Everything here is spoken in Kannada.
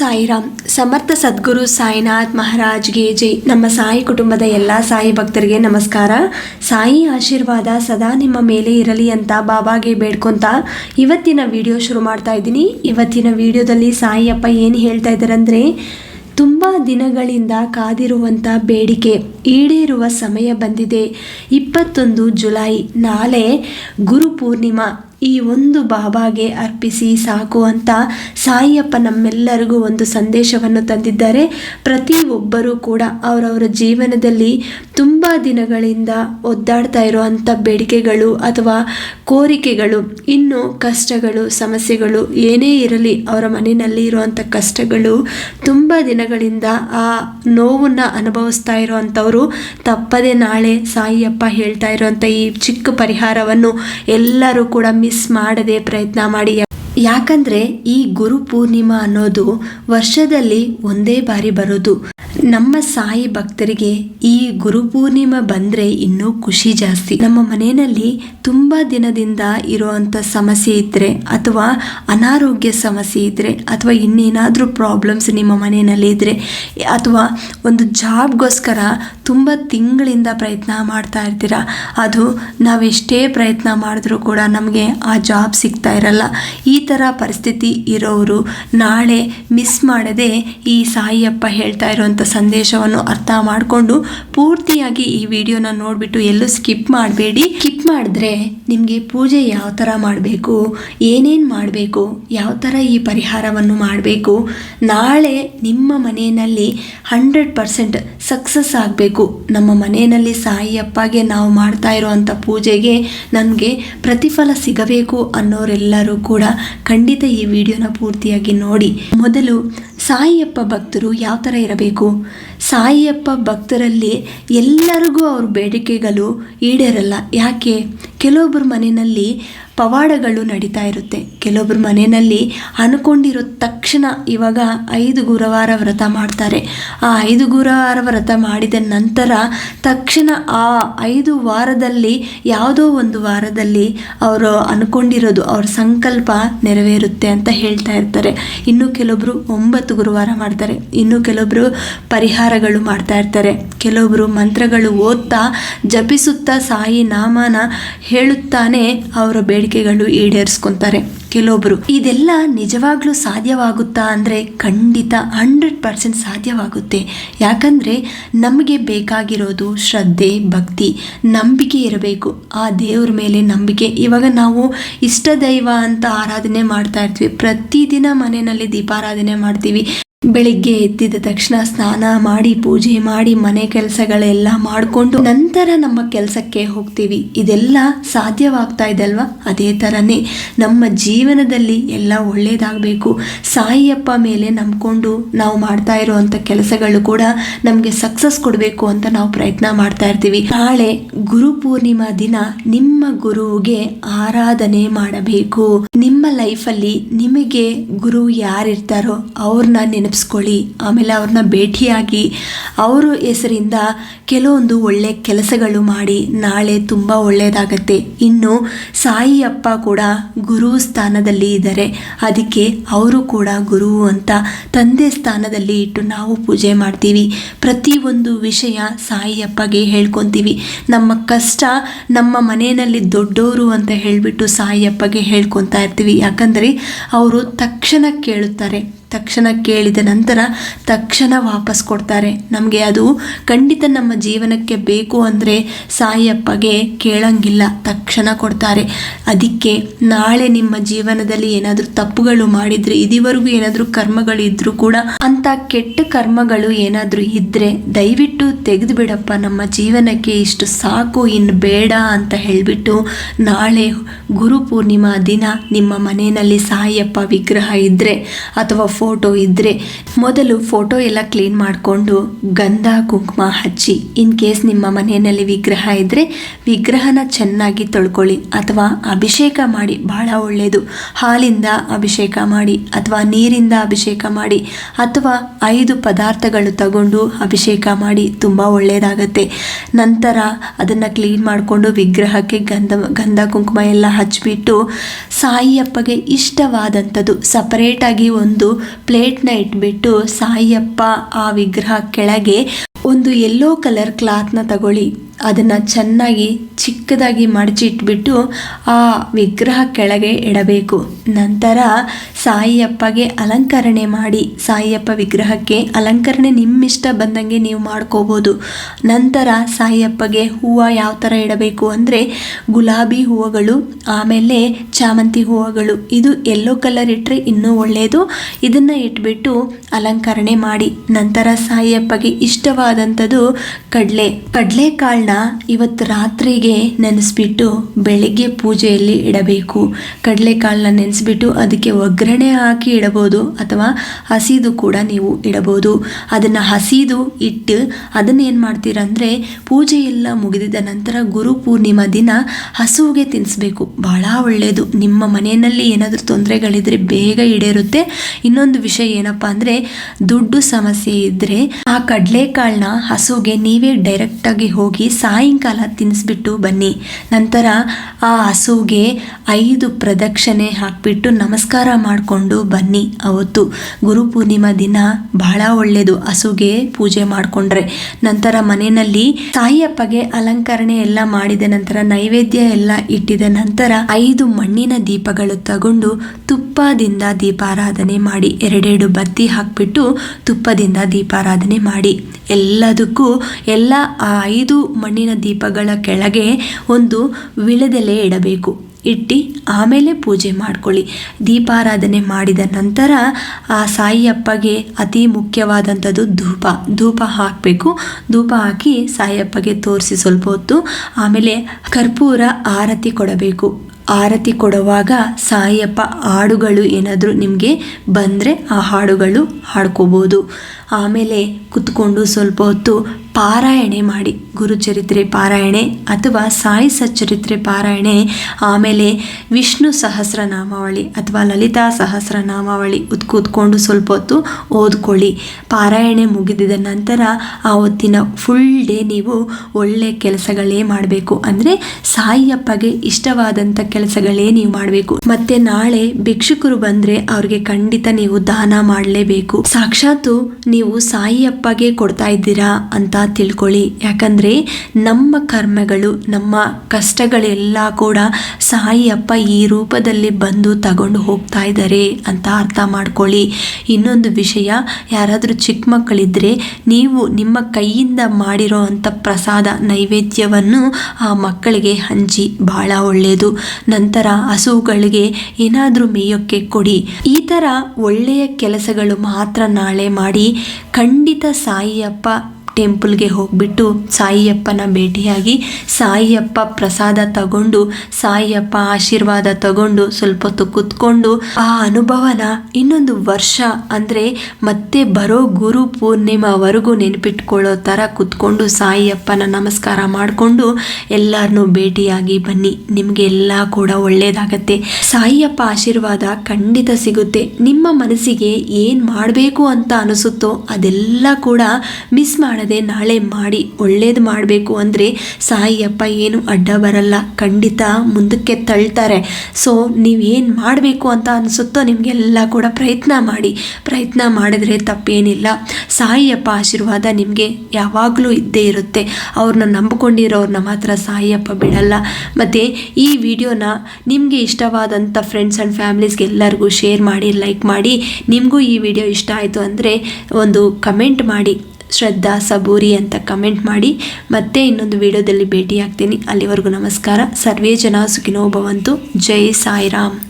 ಸಾಯಿರಾಮ್, ಸಮರ್ಥ ಸದ್ಗುರು ಸಾಯಿನಾಥ್ ಮಹಾರಾಜ್ಗೆ ಜೈ. ನಮ್ಮ ಸಾಯಿ ಕುಟುಂಬದ ಎಲ್ಲ ಸಾಯಿ ಭಕ್ತರಿಗೆ ನಮಸ್ಕಾರ. ಸಾಯಿ ಆಶೀರ್ವಾದ ಸದಾ ನಿಮ್ಮ ಮೇಲೆ ಇರಲಿ ಅಂತ ಬಾಬಾಗೆ ಬೇಡ್ಕೊಂತ ಇವತ್ತಿನ ವಿಡಿಯೋ ಶುರು ಮಾಡ್ತಾ ಇದ್ದೀನಿ. ಇವತ್ತಿನ ವಿಡಿಯೋದಲ್ಲಿ ಸಾಯಿಯಪ್ಪ ಏನು ಹೇಳ್ತಾ ಇದ್ದಾರೆ ಅಂದರೆ ತುಂಬ ದಿನಗಳಿಂದ ಕಾದಿರುವಂಥ ಬೇಡಿಕೆ ಈಡೇರುವ ಸಮಯ ಬಂದಿದೆ. ಇಪ್ಪತ್ತೊಂದು ಜುಲೈ, ನಾಳೆ ಗುರು ಪೂರ್ಣಿಮಾ. ಈ ಒಂದು ಬಾಬಾಗೆ ಅರ್ಪಿಸಿ ಸಾಕು ಅಂತ ಸಾಯಿಯಪ್ಪ ನಮ್ಮೆಲ್ಲರಿಗೂ ಒಂದು ಸಂದೇಶವನ್ನು ತಂದಿದ್ದಾರೆ. ಪ್ರತಿಯೊಬ್ಬರೂ ಕೂಡ ಅವರವರ ಜೀವನದಲ್ಲಿ ತುಂಬ ದಿನಗಳಿಂದ ಒದ್ದಾಡ್ತಾ ಇರುವಂಥ ಬೇಡಿಕೆಗಳು ಅಥವಾ ಕೋರಿಕೆಗಳು, ಇನ್ನು ಕಷ್ಟಗಳು, ಸಮಸ್ಯೆಗಳು ಏನೇ ಇರಲಿ ಅವರ ಮನೆಯಲ್ಲಿ ಇರುವಂಥ ಕಷ್ಟಗಳು ತುಂಬ ದಿನಗಳಿಂದ ಆ ನೋವನ್ನು ಅನುಭವಿಸ್ತಾ ಇರುವಂಥವರು ತಪ್ಪದೆ ನಾಳೆ ಸಾಯಿಯಪ್ಪ ಹೇಳ್ತಾ ಇರುವಂಥ ಈ ಚಿಕ್ಕ ಪರಿಹಾರವನ್ನು ಎಲ್ಲರೂ ಕೂಡ ಮಾಡದೆ ಪ್ರಯತ್ನ ಮಾಡಿ. ಯಾಕಂದ್ರೆ ಈ ಗುರು ಪೂರ್ಣಿಮಾ ಅನ್ನೋದು ವರ್ಷದಲ್ಲಿ ಒಂದೇ ಬಾರಿ ಬರೋದು. ನಮ್ಮ ಸಾಯಿ ಭಕ್ತರಿಗೆ ಈ ಗುರು ಪೂರ್ಣಿಮಾ ಬಂದ್ರೆ ಇನ್ನೂ ಖುಷಿ ಜಾಸ್ತಿ. ನಮ್ಮ ಮನೆಯಲ್ಲಿ ತುಂಬಾ ದಿನದಿಂದ ಇರುವಂತ ಸಮಸ್ಯೆ ಇದ್ರೆ ಅಥವಾ ಅನಾರೋಗ್ಯ ಸಮಸ್ಯೆ ಇದ್ರೆ ಅಥವಾ ಇನ್ನೇನಾದರೂ ಪ್ರಾಬ್ಲಮ್ಸ್ ನಿಮ್ಮ ಮನೆಯಲ್ಲಿ ಇದ್ರೆ ಅಥವಾ ಒಂದು ಜಾಬ್ಗೋಸ್ಕರ ತುಂಬ ತಿಂಗಳಿಂದ ಪ್ರಯತ್ನ ಮಾಡ್ತಾ ಇರ್ತೀರ, ಅದು ನಾವೆಷ್ಟೇ ಪ್ರಯತ್ನ ಮಾಡಿದ್ರೂ ಕೂಡ ನಮಗೆ ಆ ಜಾಬ್ ಸಿಗ್ತಾ ಇರಲ್ಲ. ಈ ಥರ ಪರಿಸ್ಥಿತಿ ಇರೋರು ನಾಳೆ ಮಿಸ್ ಮಾಡದೆ ಈ ಸಾಯಿಯಪ್ಪ ಹೇಳ್ತಾ ಇರುವಂಥ ಸಂದೇಶವನ್ನು ಅರ್ಥ ಮಾಡಿಕೊಂಡು ಪೂರ್ತಿಯಾಗಿ ಈ ವಿಡಿಯೋನ ನೋಡಿಬಿಟ್ಟು ಎಲ್ಲೂ ಸ್ಕಿಪ್ ಮಾಡಬೇಡಿ. ಸ್ಕಿಪ್ ಮಾಡಿದ್ರೆ ನಿಮಗೆ ಪೂಜೆ ಯಾವ ಥರ ಮಾಡಬೇಕು, ಏನೇನು ಮಾಡಬೇಕು, ಯಾವ ಥರ ಈ ಪರಿಹಾರವನ್ನು ಮಾಡಬೇಕು, ನಾಳೆ ನಿಮ್ಮ ಮನೆಯಲ್ಲಿ ಹಂಡ್ರೆಡ್ ಪರ್ಸೆಂಟ್ ಸಕ್ಸಸ್ ಆಗಬೇಕು. ನಮ್ಮ ಮನೆಯಲ್ಲಿ ಸಾಯಿಯಪ್ಪಗೆ ನಾವು ಮಾಡ್ತಾ ಇರುವಂಥ ಪೂಜೆಗೆ ನಮಗೆ ಪ್ರತಿಫಲ ಸಿಗಬೇಕು ಅನ್ನೋರೆಲ್ಲರೂ ಕೂಡ ಖಂಡಿತ ಈ ವಿಡಿಯೋನ ಪೂರ್ತಿಯಾಗಿ ನೋಡಿ. ಮೊದಲು ಸಾಯಿಯಪ್ಪ ಭಕ್ತರು ಯಾವ ಥರ ಇರಬೇಕು? ಸಾಯಿಯಪ್ಪ ಭಕ್ತರಲ್ಲಿ ಎಲ್ಲರಿಗೂ ಅವ್ರ ಬೇಡಿಕೆಗಳು ಈಡೇರಲ್ಲ. ಯಾಕೆ? ಕೆಲವೊಬ್ಬರ ಮನೆಯಲ್ಲಿ ಪವಾಡಗಳು ನಡೀತಾ ಇರುತ್ತೆ. ಕೆಲವೊಬ್ಬರ ಮನೆಯಲ್ಲಿ ಅನ್ಕೊಂಡಿರೋ ತಕ್ಷಣ ಇವಾಗ ಐದು ಗುರುವಾರ ವ್ರತ ಮಾಡ್ತಾರೆ. ಆ ಐದು ಗುರುವಾರ ವ್ರತ ಮಾಡಿದ ನಂತರ ತಕ್ಷಣ ಆ ಐದು ವಾರದಲ್ಲಿ ಯಾವುದೋ ಒಂದು ವಾರದಲ್ಲಿ ಅವರು ಅನ್ಕೊಂಡಿರೋದು, ಅವ್ರ ಸಂಕಲ್ಪ ನೆರವೇರುತ್ತೆ ಅಂತ ಹೇಳ್ತಾ ಇರ್ತಾರೆ. ಇನ್ನು ಕೆಲವೊಬ್ಬರು ಒಂಬತ್ತು ಗುರುವಾರ ಮಾಡ್ತಾರೆ. ಇನ್ನು ಕೆಲವೊಬ್ಬರು ಪರಿಹಾರಗಳು ಮಾಡ್ತಾ ಇರ್ತಾರೆ. ಕೆಲವೊಬ್ರು ಮಂತ್ರಗಳು ಓದ್ತಾ ಜಪಿಸುತ್ತಾ ಸಾಯಿ ನಾಮನ ಹೇಳುತ್ತಾನೆ ಅವರ ಬೇಡಿಕೆಗಳು ಈಡೇರಿಸ್ಕೊಂತಾರೆ. ಕೆಲವೊಬ್ರು, ಇದೆಲ್ಲ ನಿಜವಾಗ್ಲೂ ಸಾಧ್ಯವಾಗುತ್ತಾ? ಅಂದರೆ ಖಂಡಿತ ಹಂಡ್ರೆಡ್ ಪರ್ಸೆಂಟ್ ಸಾಧ್ಯವಾಗುತ್ತೆ. ಯಾಕಂದರೆ ನಮಗೆ ಬೇಕಾಗಿರೋದು ಶ್ರದ್ಧೆ, ಭಕ್ತಿ, ನಂಬಿಕೆ ಇರಬೇಕು. ಆ ದೇವ್ರ ಮೇಲೆ ನಂಬಿಕೆ. ಇವಾಗ ನಾವು ಇಷ್ಟ ದೈವ ಅಂತ ಆರಾಧನೆ ಮಾಡ್ತಾ ಇರ್ತೀವಿ. ಪ್ರತಿದಿನ ಮನೆಯಲ್ಲಿ ದೀಪಾರಾಧನೆ ಮಾಡ್ತೀವಿ. ಬೆಳಿಗ್ಗೆ ಎದ್ದಿದ ತಕ್ಷಣ ಸ್ನಾನ ಮಾಡಿ, ಪೂಜೆ ಮಾಡಿ, ಮನೆ ಕೆಲಸಗಳೆಲ್ಲ ಮಾಡಿಕೊಂಡು ನಂತರ ನಮ್ಮ ಕೆಲಸಕ್ಕೆ ಹೋಗ್ತೀವಿ. ಇದೆಲ್ಲ ಸಾಧ್ಯವಾಗ್ತಾ ಇದೆ ಅಲ್ವಾ? ಅದೇ ಥರನೇ ನಮ್ಮ ಜೀವನದಲ್ಲಿ ಎಲ್ಲ ಒಳ್ಳೇದಾಗಬೇಕು. ಸಾಯಿಯಪ್ಪ ಮೇಲೆ ನಂಬ್ಕೊಂಡು ನಾವು ಮಾಡ್ತಾ ಇರುವಂಥ ಕೆಲಸಗಳು ಕೂಡ ನಮಗೆ ಸಕ್ಸಸ್ ಕೊಡಬೇಕು ಅಂತ ನಾವು ಪ್ರಯತ್ನ ಮಾಡ್ತಾ ಇರ್ತೀವಿ. ನಾಳೆ ಗುರು ಪೂರ್ಣಿಮಾ ದಿನ ನಿಮ್ಮ ಗುರುವಿಗೆ ಆರಾಧನೆ ಮಾಡಬೇಕು. ನಿಮ್ಮ ಲೈಫಲ್ಲಿ ನಿಮಗೆ ಗುರು ಯಾರಿರ್ತಾರೋ ಅವ್ರನ್ನ ನೆನಪಿಸ್ಕೊಳ್ಳಿ. ಆಮೇಲೆ ಅವ್ರನ್ನ ಭೇಟಿಯಾಗಿ ಅವರ ಹೆಸರಿಂದ ಕೆಲವೊಂದು ಒಳ್ಳೆ ಕೆಲಸಗಳು ಮಾಡಿ ನಾಳೆ ತುಂಬ ಒಳ್ಳೆಯದಾಗತ್ತೆ ಇನ್ನು ಸಾಯಿ ಅಪ್ಪ ಕೂಡ ಗುರು ಸ್ಥಾನದಲ್ಲಿ ಇದ್ದಾರೆ. ಅದಕ್ಕೆ ಅವರು ಕೂಡ ಗುರು ಅಂತ ತಂದೆ ಸ್ಥಾನದಲ್ಲಿ ಇಟ್ಟು ನಾವು ಪೂಜೆ ಮಾಡ್ತೀವಿ. ಪ್ರತಿಯೊಂದು ವಿಷಯ ಸಾಯಿ ಅಪ್ಪಗೆ ಹೇಳ್ಕೊತೀವಿ. ನಮ್ಮ ಕಷ್ಟ ನಮ್ಮ ಮನೆಯಲ್ಲಿ ದೊಡ್ಡವರು ಅಂತ ಹೇಳಿಬಿಟ್ಟು ಸಾಯಿ ಅಪ್ಪಗೆ ಹೇಳ್ಕೊತಾ ಇರ್ತೀವಿ. ಯಾಕಂದರೆ ಅವರು ತಕ್ಷಣ ಕೇಳುತ್ತಾರೆ. ತಕ್ಷಣ ಕೇಳಿದ ನಂತರ ತಕ್ಷಣ ವಾಪಸ್ ಕೊಡ್ತಾರೆ. ನಮಗೆ ಅದು ಖಂಡಿತ ನಮ್ಮ ಜೀವನಕ್ಕೆ ಬೇಕು ಅಂದರೆ ಸಾಯಿಯಪ್ಪಗೆ ಕೇಳಂಗಿಲ್ಲ. ತಕ್ಷಣ ಕೊಡ್ತಾರೆ. ಅದಕ್ಕೆ ನಾಳೆ ನಿಮ್ಮ ಜೀವನದಲ್ಲಿ ಏನಾದರೂ ತಪ್ಪುಗಳು ಮಾಡಿದರೆ, ಇದುವರೆಗೂ ಏನಾದರೂ ಕರ್ಮಗಳು ಇದ್ದರೂ ಕೂಡ ಅಂಥ ಕೆಟ್ಟ ಕರ್ಮಗಳು ಏನಾದರೂ ಇದ್ದರೆ ದಯವಿಟ್ಟು ತೆಗೆದು ಬಿಡಪ್ಪ ನಮ್ಮ ಜೀವನಕ್ಕೆ ಇಷ್ಟು ಸಾಕು, ಇನ್ನು ಬೇಡ ಅಂತ ಹೇಳಿಬಿಟ್ಟು ನಾಳೆ ಗುರು ಪೂರ್ಣಿಮಾ ದಿನ ನಿಮ್ಮ ಮನೆಯಲ್ಲಿ ಸಾಯಿಯಪ್ಪ ವಿಗ್ರಹ ಇದ್ದರೆ ಅಥವಾ ಫೋಟೋ ಇದ್ದರೆ ಮೊದಲು ಫೋಟೋ ಎಲ್ಲ ಕ್ಲೀನ್ ಮಾಡಿಕೊಂಡು ಗಂಧ, ಕುಂಕುಮ ಹಚ್ಚಿ, ಇನ್ ಕೇಸ್ ನಿಮ್ಮ ಮನೆಯಲ್ಲಿ ವಿಗ್ರಹ ಇದ್ದರೆ ವಿಗ್ರಹನ ಚೆನ್ನಾಗಿ ತೊಳ್ಕೊಳ್ಳಿ ಅಥವಾ ಅಭಿಷೇಕ ಮಾಡಿ, ಬಹಳ ಒಳ್ಳೆಯದು ಹಾಲಿಂದ ಅಭಿಷೇಕ ಮಾಡಿ ಅಥವಾ ನೀರಿಂದ ಅಭಿಷೇಕ ಮಾಡಿ ಅಥವಾ ಐದು ಪದಾರ್ಥಗಳು ತಗೊಂಡು ಅಭಿಷೇಕ ಮಾಡಿ ತುಂಬ ಒಳ್ಳೆಯದಾಗತ್ತೆ ನಂತರ ಅದನ್ನು ಕ್ಲೀನ್ ಮಾಡಿಕೊಂಡು ವಿಗ್ರಹಕ್ಕೆ ಗಂಧ ಗಂಧ, ಕುಂಕುಮ ಎಲ್ಲ ಹಚ್ಚಿಬಿಟ್ಟು ಸಾಯಿಯಪ್ಪಗೆ ಇಷ್ಟವಾದಂಥದ್ದು ಸಪರೇಟಾಗಿ ಒಂದು ಪ್ಲೇಟ್ನ ಇಟ್ಬಿಟ್ಟು ಸಾಯಿಯಪ್ಪ ಆ ವಿಗ್ರಹ ಕೆಳಗೆ ಒಂದು ಯೆಲ್ಲೋ ಕಲರ್ ಕ್ಲಾತ್ನ ತಗೊಳ್ಳಿ. ಅದನ್ನು ಚೆನ್ನಾಗಿ ಚಿಕ್ಕದಾಗಿ ಮಡಚಿ ಇಟ್ಬಿಟ್ಟು ಆ ವಿಗ್ರಹ ಕೆಳಗೆ ಇಡಬೇಕು. ನಂತರ ಸಾಯಿಯಪ್ಪಗೆ ಅಲಂಕರಣೆ ಮಾಡಿ, ಸಾಯಿಯಪ್ಪ ವಿಗ್ರಹಕ್ಕೆ ಅಲಂಕರಣೆ ನಿಮ್ಮಿಷ್ಟ ಬಂದಂಗೆ ನೀವು ಮಾಡ್ಕೋಬೋದು. ನಂತರ ಸಾಯಿಯಪ್ಪಗೆ ಹೂವು ಯಾವ ಥರ ಇಡಬೇಕು ಅಂದರೆ ಗುಲಾಬಿ ಹೂವುಗಳು, ಆಮೇಲೆ ಚಾಮಂತಿ ಹೂವುಗಳು. ಇದು ಎಲ್ಲೋ ಕಲರ್ ಇಟ್ಟರೆ ಇನ್ನೂ ಒಳ್ಳೆಯದು ಇದನ್ನು ಇಟ್ಬಿಟ್ಟು ಅಲಂಕರಣೆ ಮಾಡಿ, ನಂತರ ಸಾಯಿಯಪ್ಪಗೆ ಇಷ್ಟವಾದಂಥದ್ದು ಕಡಲೆ. ಕಡಲೆಕಾಳನ್ನ ಇವತ್ತು ರಾತ್ರಿಗೆ ನೆನೆಸ್ಬಿಟ್ಟು ಬೆಳಿಗ್ಗೆ ಪೂಜೆಯಲ್ಲಿ ಇಡಬೇಕು. ಕಡಲೆಕಾಳನ್ನ ನೆನೆಸ್ಬಿಟ್ಟು ಅದಕ್ಕೆ ಒಗ್ಗರಣೆ ಹಾಕಿ ಇಡಬಹುದು ಅಥವಾ ಹಸಿದು ಕೂಡ ನೀವು ಇಡಬಹುದು ಅದನ್ನು ಹಸಿದು ಇಟ್ಟು ಅದನ್ನ ಏನು ಮಾಡ್ತೀರಾ ಅಂದರೆ ಪೂಜೆ ಎಲ್ಲ ಮುಗಿದಿದ ನಂತರ ಗುರು ಪೂರ್ಣಿಮಾ ದಿನ ಹಸುವಿಗೆ ತಿನ್ನಿಸ್ಬೇಕು ಬಹಳ ಒಳ್ಳೆಯದು ನಿಮ್ಮ ಮನೆಯಲ್ಲಿ ಏನಾದರೂ ತೊಂದರೆಗಳಿದ್ರೆ ಬೇಗ ಈಡೇರುತ್ತೆ. ಇನ್ನೊಂದು ವಿಷಯ ಏನಪ್ಪ ಅಂದರೆ ದುಡ್ಡು ಸಮಸ್ಯೆ ಇದ್ದರೆ ಆ ಕಡಲೆಕಾಳನ್ನ ಹಸುಗೆ ನೀವೇ ಡೈರೆಕ್ಟಾಗಿ ಹೋಗಿ ಸಾಯಂಕಾಲ ತಿನ್ನಿಸ್ಬಿಟ್ಟು ಬನ್ನಿ. ನಂತರ ಆ ಹಸುವಿಗೆ ಐದು ಪ್ರದಕ್ಷಿಣೆ ಹಾಕಿಬಿಟ್ಟು ನಮಸ್ಕಾರ ಮಾಡಿಕೊಂಡು ಬನ್ನಿ ಅವತ್ತು. ಗುರು ಪೂರ್ಣಿಮಾ ದಿನ ಬಹಳ ಒಳ್ಳೆಯದು ಹಸುಗೆ ಪೂಜೆ ಮಾಡಿಕೊಂಡ್ರೆ. ನಂತರ ಮನೆಯಲ್ಲಿ ತಾಯಿಯಪ್ಪಗೆ ಅಲಂಕರಣೆ ಎಲ್ಲ ಮಾಡಿದ ನಂತರ, ನೈವೇದ್ಯ ಎಲ್ಲ ಇಟ್ಟಿದ ನಂತರ ಐದು ಮಣ್ಣಿನ ದೀಪಗಳು ತಗೊಂಡು ತುಪ್ಪದಿಂದ ದೀಪಾರಾಧನೆ ಮಾಡಿ, ಎರಡೆರಡು ಬತ್ತಿ ಹಾಕಿಬಿಟ್ಟು ತುಪ್ಪದಿಂದ ದೀಪಾರಾಧನೆ ಮಾಡಿ. ಎಲ್ಲದಕ್ಕೂ ಎಲ್ಲ ಆ ಐದು ಮಣ್ಣಿನ ದೀಪಗಳ ಕೆಳಗೆ ಒಂದು ವಿಳೆದೆಲೆ ಇಡಬೇಕು. ಇಟ್ಟು, ಆಮೇಲೆ ಪೂಜೆ ಮಾಡ್ಕೊಳ್ಳಿ. ದೀಪಾರಾಧನೆ ಮಾಡಿದ ನಂತರ ಆ ಸಾಯಿಯಪ್ಪಗೆ ಅತಿ ಮುಖ್ಯವಾದಂಥದ್ದು ಧೂಪ. ಧೂಪ ಹಾಕಬೇಕು. ಧೂಪ ಹಾಕಿ ಸಾಯಿಯಪ್ಪಗೆ ತೋರಿಸಿ ಸ್ವಲ್ಪ ಹೊತ್ತು. ಆಮೇಲೆ ಕರ್ಪೂರ ಆರತಿ ಕೊಡಬೇಕು. ಆರತಿ ಕೊಡುವಾಗ ಸಾಯಿಯಪ್ಪ ಹಾಡುಗಳು ಏನಾದರೂ ನಿಮಗೆ ಬಂದರೆ ಆ ಹಾಡುಗಳು ಹಾಡ್ಕೋಬೋದು. ಆಮೇಲೆ ಕುತ್ಕೊಂಡು ಸ್ವಲ್ಪ ಹೊತ್ತು ಪಾರಾಯಣೆ ಮಾಡಿ. ಗುರುಚರಿತ್ರೆ ಪಾರಾಯಣೆ ಅಥವಾ ಸಾಯಿ ಸಚ್ಚರಿತ್ರೆ ಪಾರಾಯಣೆ, ಆಮೇಲೆ ವಿಷ್ಣು ಸಹಸ್ರನಾಮಾವಳಿ ಅಥವಾ ಲಲಿತಾ ಸಹಸ್ರನಾಮಾವಳಿ ಉತ್, ಕೂತ್ಕೊಂಡು ಸ್ವಲ್ಪ ಹೊತ್ತು ಓದ್ಕೊಳ್ಳಿ. ಪಾರಾಯಣೆ ಮುಗಿದಿದ ನಂತರ ಆ ಹೊತ್ತಿನ ಫುಲ್ ಡೇ ನೀವು ಒಳ್ಳೆ ಕೆಲಸಗಳೇ ಮಾಡಬೇಕು. ಅಂದರೆ ಸಾಯಿಯಪ್ಪಗೆ ಇಷ್ಟವಾದಂಥ ಕೆಲಸಗಳೇ ನೀವು ಮಾಡಬೇಕು. ಮತ್ತೆ ನಾಳೆ ಭಿಕ್ಷುಕರು ಬಂದರೆ ಅವ್ರಿಗೆ ಖಂಡಿತ ನೀವು ದಾನ ಮಾಡಲೇಬೇಕು. ಸಾಕ್ಷಾತ್ತು ನೀವು ಸಾಯಿಯಪ್ಪಗೆ ಕೊಡ್ತಾ ಇದ್ದೀರಾ ಅಂತ ತಿಳ್ಕೊಳ್ಳಿ. ಯಾಕಂದರೆ ನಮ್ಮ ಕರ್ಮಗಳು, ನಮ್ಮ ಕಷ್ಟಗಳೆಲ್ಲ ಕೂಡ ಸಾಯಿಯಪ್ಪ ಈ ರೂಪದಲ್ಲಿ ಬಂದು ತಗೊಂಡು ಹೋಗ್ತಾ ಇದ್ದಾರೆ ಅಂತ ಅರ್ಥ ಮಾಡ್ಕೊಳ್ಳಿ. ಇನ್ನೊಂದು ವಿಷಯ, ಯಾರಾದರೂ ಚಿಕ್ಕ ಮಕ್ಕಳಿದ್ದರೆ ನೀವು ನಿಮ್ಮ ಕೈಯಿಂದ ಮಾಡಿರೋ ಅಂಥ ಪ್ರಸಾದ, ನೈವೇದ್ಯವನ್ನು ಆ ಮಕ್ಕಳಿಗೆ ಹಂಚಿ ಭಾಳ ಒಳ್ಳೆಯದು. ನಂತರ ಹಸುಗಳಿಗೆ ಏನಾದರೂ ಮೇಯೋಕ್ಕೆ ಕೊಡಿ. ಈ ಥರ ಒಳ್ಳೆಯ ಕೆಲಸಗಳು ಮಾತ್ರ ನಾಳೆ ಮಾಡಿ ಖಂಡಿತ ಸಾಯಿಯಪ್ಪ ಟೆಂಪಲ್ಗೆ ಹೋಗ್ಬಿಟ್ಟು ಸಾಯಿಯಪ್ಪನ ಭೇಟಿಯಾಗಿ ಸಾಯಿಯಪ್ಪ ಪ್ರಸಾದ ತಗೊಂಡು, ಸಾಯಿಯಪ್ಪ ಆಶೀರ್ವಾದ ತಗೊಂಡು ಸ್ವಲ್ಪ ಹೊತ್ತು ಕುತ್ಕೊಂಡು ಆ ಅನುಭವನ ಇನ್ನೊಂದು ವರ್ಷ ಅಂದರೆ ಮತ್ತೆ ಬರೋ ಗುರು ಪೂರ್ಣಿಮಾವರೆಗೂ ನೆನಪಿಟ್ಕೊಳ್ಳೋ ಥರ ಕುತ್ಕೊಂಡು ಸಾಯಿಯಪ್ಪನ ನಮಸ್ಕಾರ ಮಾಡಿಕೊಂಡು ಎಲ್ಲರನ್ನೂ ಭೇಟಿಯಾಗಿ ಬನ್ನಿ. ನಿಮಗೆ ಎಲ್ಲ ಕೂಡ ಒಳ್ಳೆಯದಾಗತ್ತೆ ಸಾಯಿಯಪ್ಪ ಆಶೀರ್ವಾದ ಖಂಡಿತ ಸಿಗುತ್ತೆ. ನಿಮ್ಮ ಮನಸ್ಸಿಗೆ ಏನು ಮಾಡಬೇಕು ಅಂತ ಅನಿಸುತ್ತೋ ಅದೆಲ್ಲ ಕೂಡ ಮಿಸ್ ಮಾಡದೆ ನಾಳೆ ಮಾಡಿ ಒಳ್ಳೇದು ಮಾಡಬೇಕು ಅಂದರೆ ಸಾಯಿಯಪ್ಪ ಏನು ಅಡ್ಡ ಬರಲ್ಲ. ಖಂಡಿತ ಮುಂದಕ್ಕೆ ತಳ್ತಾರೆ. ಸೊ ನೀವೇನು ಮಾಡಬೇಕು ಅಂತ ಅನಿಸುತ್ತೋ ನಿಮಗೆಲ್ಲ ಕೂಡ ಪ್ರಯತ್ನ ಮಾಡಿ. ಪ್ರಯತ್ನ ಮಾಡಿದ್ರೆ ತಪ್ಪೇನಿಲ್ಲ. ಸಾಯಿಯಪ್ಪ ಆಶೀರ್ವಾದ ನಿಮಗೆ ಯಾವಾಗಲೂ ಇದ್ದೇ ಇರುತ್ತೆ. ಅವ್ರನ್ನ ನಂಬಿಕೊಂಡಿರೋರನ್ನ ಮಾತ್ರ ಸಾಯಿಯಪ್ಪ ಬಿಡಲ್ಲ. ಮತ್ತು ಈ ವಿಡಿಯೋನ ನಿಮಗೆ ಇಷ್ಟವಾದಂಥ ಫ್ರೆಂಡ್ಸ್ ಆ್ಯಂಡ್ ಫ್ಯಾಮಿಲೀಸ್ಗೆ ಎಲ್ಲರಿಗೂ ಶೇರ್ ಮಾಡಿ ಲೈಕ್ ಮಾಡಿ. ನಿಮಗೂ ಈ ವಿಡಿಯೋ ಇಷ್ಟ ಆಯಿತು ಅಂದರೆ ಒಂದು ಕಮೆಂಟ್ ಮಾಡಿ. ಶ್ರದ್ಧಾ ಸಬೂರಿ ಅಂತ ಕಮೆಂಟ್ ಮಾಡಿ. ಮತ್ತೆ ಇನ್ನೊಂದು ವಿಡಿಯೋದಲ್ಲಿ ಭೇಟಿಯಾಗ್ತೀನಿ. ಅಲ್ಲಿವರೆಗೂ ನಮಸ್ಕಾರ. ಸರ್ವೇ ಜನ ಸುಖಿನೋ ಭವಂತು. ಜೈ ಸಾಯಿರಾಮ್.